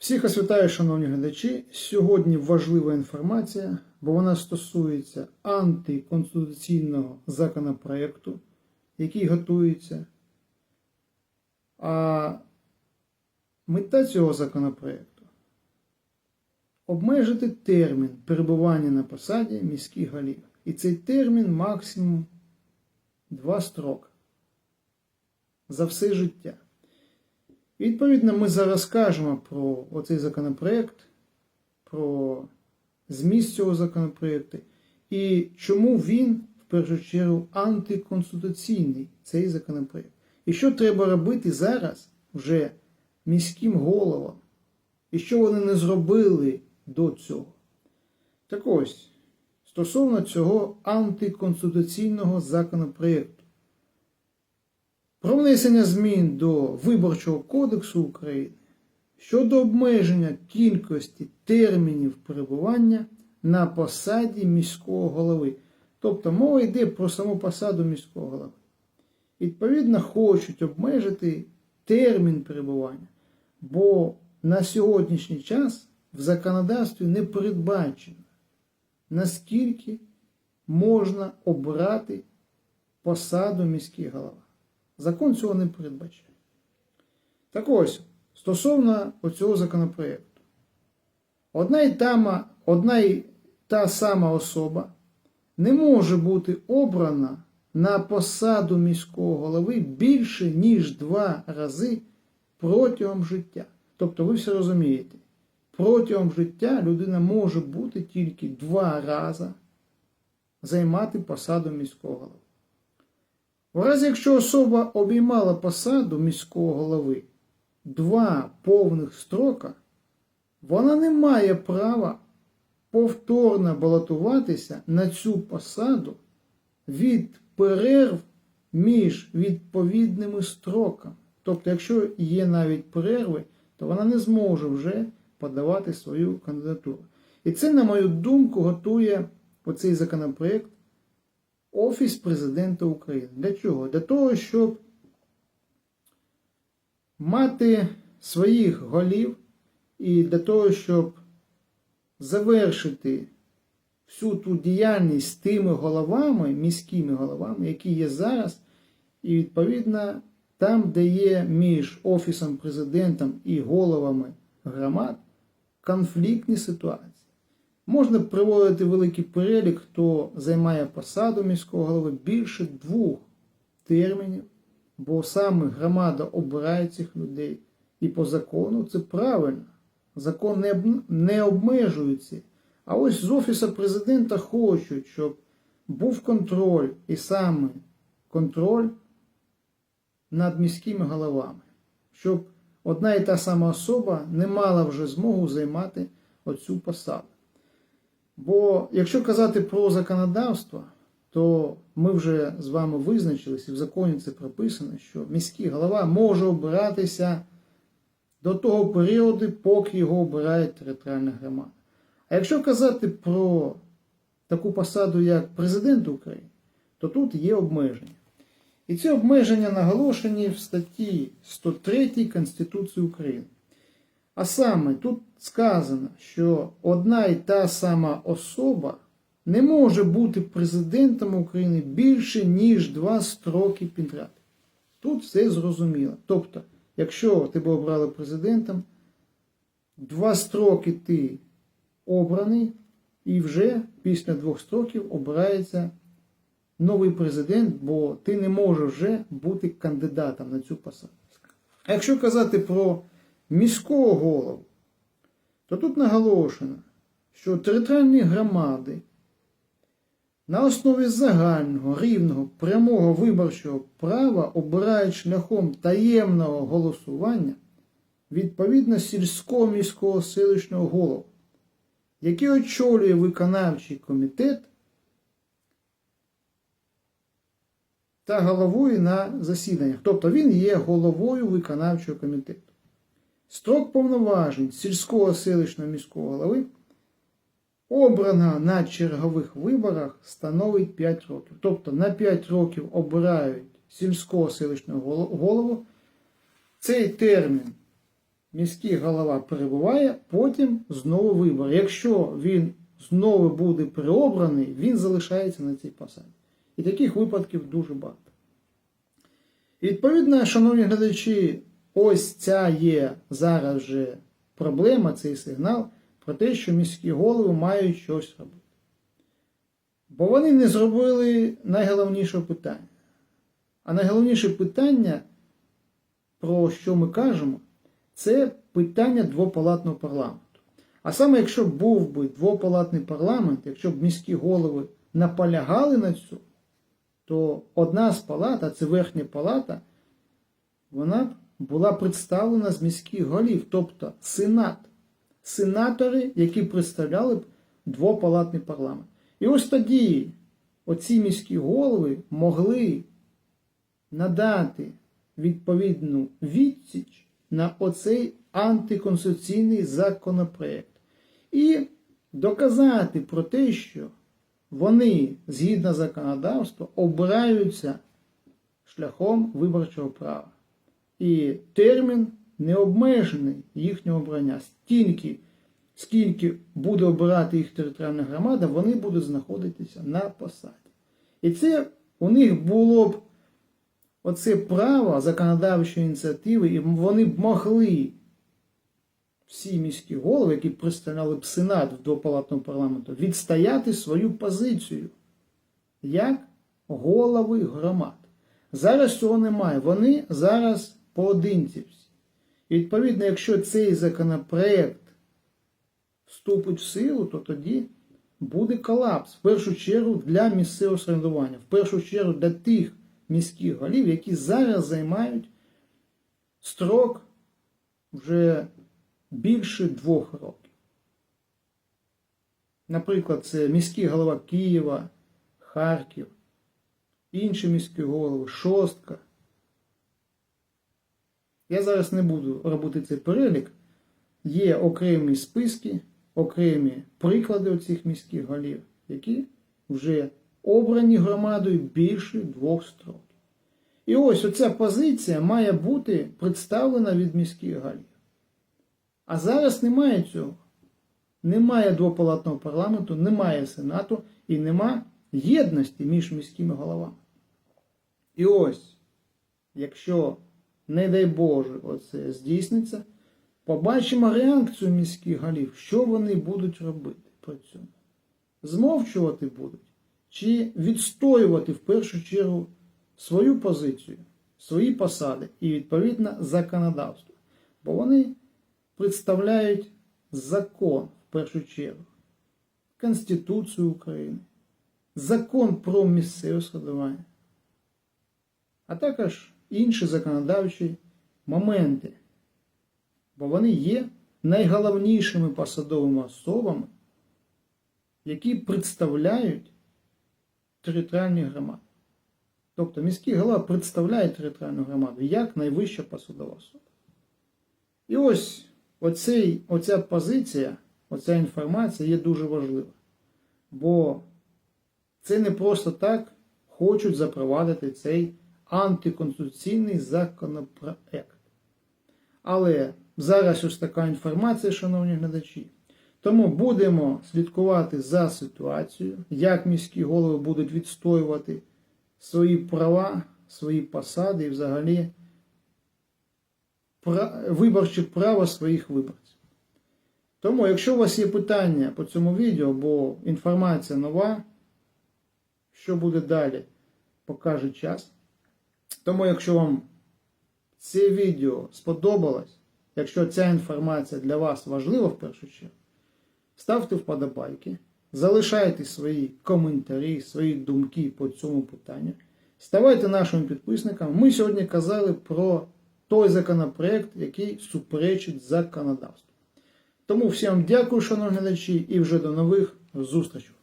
Всіх вас вітаю, шановні глядачі. Сьогодні важлива інформація, бо вона стосується антиконституційного законопроекту, який готується. А мета цього законопроекту обмежити термін перебування на посаді міських голів. І цей термін максимум два строки за все життя. Відповідно, ми зараз кажемо про оцей законопроект, про зміст цього законопроекту і чому він, в першу чергу, антиконституційний цей законопроект. І що треба робити зараз вже міським головам, і що вони не зробили до цього. Так ось, стосовно цього антиконституційного законопроекту. Про внесення змін до Виборчого кодексу України щодо обмеження кількості термінів перебування на посаді міського голови. Тобто мова йде про саму посаду міського голови. Відповідно, хочуть обмежити термін перебування, бо на сьогоднішній час в законодавстві не передбачено, наскільки можна обрати посаду міський голова. Закон цього не передбачає. Так ось, стосовно цього законопроекту, одна і, та, одна і та сама особа не може бути обрана на посаду міського голови більше, ніж два рази протягом життя. Тобто, ви все розумієте, протягом життя людина може бути тільки два рази займати посаду міського голови. В разі, якщо особа обіймала посаду міського голови два повних строка, вона не має права повторно балотуватися на цю посаду від перерв між відповідними строками. Тобто, якщо є навіть перерви, то вона не зможе вже подавати свою кандидатуру. І це, на мою думку, готує оцей законопроект Офіс Президента України. Для чого? Для того, щоб мати своїх голів і для того, щоб завершити всю ту діяльність з тими головами, міськими головами, які є зараз, і відповідно там, де є між Офісом президентом і головами громад конфліктні ситуації. Можна приводити великий перелік, хто займає посаду міського голови більше двох термінів, бо саме громада обирає цих людей. І по закону це правильно. Закон не, обмежується. А ось з Офісу президента хочуть, щоб був контроль і саме контроль над міськими головами, щоб одна і та сама особа не мала вже змогу займати оцю посаду. Бо якщо казати про законодавство, то ми вже з вами визначились, і в законі це прописано, що міський голова може обиратися до того періоду, поки його обирає територіальна громада. А якщо казати про таку посаду, як президент України, то тут є обмеження. І ці обмеження наголошені в статті 103 Конституції України. А саме тут сказано, що одна і та сама особа не може бути президентом України більше, ніж два строки підряд. Тут все зрозуміло. Тобто, якщо тебе обрали президентом, два строки ти обраний, і вже після двох строків обирається новий президент, бо ти не можеш вже бути кандидатом на цю посаду. А якщо казати про міського голову, то тут наголошено, що територіальні громади на основі загального, рівного, прямого виборчого права обирають шляхом таємного голосування відповідно сільського міського селищного голову, який очолює виконавчий комітет та головою на засіданнях. Тобто він є головою виконавчого комітету. Строк повноважень сільського селищного міського голови обрана на чергових виборах становить 5 років. Тобто на 5 років обирають сільського селищного голову. Цей термін міський голова перебуває, потім знову вибори. Якщо він знову буде переобраний, він залишається на цій посаді. І таких випадків дуже багато. І відповідно, шановні глядачі, ось ця є зараз вже проблема, цей сигнал про те, що міські голови мають щось робити. Бо вони не зробили найголовніше питання. А найголовніше питання, про що ми кажемо, це питання двопалатного парламенту. А саме, якщо був би двопалатний парламент, якщо б міські голови наполягали на цьому, то одна з палат, а це верхня палата, вона б була представлена з міських голів, тобто сенат. Сенатори, які представляли б двопалатний парламент. І ось тоді оці міські голови могли надати відповідну відсіч на оцей антиконституційний законопроект і доказати про те, що вони, згідно законодавства, обираються шляхом виборчого права. І термін не обмежений їхнього обрання. Стільки, скільки буде обирати їх територіальна громада, вони будуть знаходитися на посаді. І це у них було б оце право законодавчої ініціативи, і вони б могли всі міські голови, які представляли б Сенат в двопалатному парламенту, відстояти свою позицію як голови громад. Зараз цього немає. Вони зараз поодинці всі. І відповідно, якщо цей законопроект вступить в силу, то тоді буде колапс. В першу чергу для місцевого самоврядування, в першу чергу для тих міських голів, які зараз займають строк вже більше двох років. Наприклад, це міський голова Києва, Харків, інші міські голови, Шостка. Я зараз не буду робити цей перелік. Є окремі списки, окремі приклади цих міських голів, які вже обрані громадою більше двох строків. І ось оця позиція має бути представлена від міських голів. А зараз немає цього. Немає двопалатного парламенту, немає Сенату і нема єдності між міськими головами. І ось, якщо, не дай Боже, оце здійсниться, побачимо реакцію міських голів, що вони будуть робити при цьому. Змовчувати будуть чи відстоювати в першу чергу свою позицію, свої посади і відповідно законодавство. Бо вони представляють закон в першу чергу, Конституцію України, закон про місцеве складування, а також інші законодавчі моменти, бо вони є найголовнішими посадовими особами, які представляють територіальні громади. Тобто міський голова представляє територіальну громаду як найвища посадова особа. І ось оцей, оця позиція, оця інформація є дуже важлива. Бо це не просто так хочуть запровадити цей антиконституційний законопроект. Але зараз ось така інформація, шановні глядачі. Тому будемо слідкувати за ситуацією, як міські голови будуть відстоювати свої права, свої посади і взагалі виборче право своїх виборців. Тому, якщо у вас є питання по цьому відео, бо інформація нова, що буде далі, покаже час. Тому, якщо вам це відео сподобалось, якщо ця інформація для вас важлива в першу чергу, ставте вподобайки, залишайте свої коментарі, свої думки по цьому питанню. Ставайте нашими підписниками. Ми сьогодні казали про той законопроект, який суперечить законодавству. Тому всім дякую, шановні глядачі, і вже до нових зустрічей.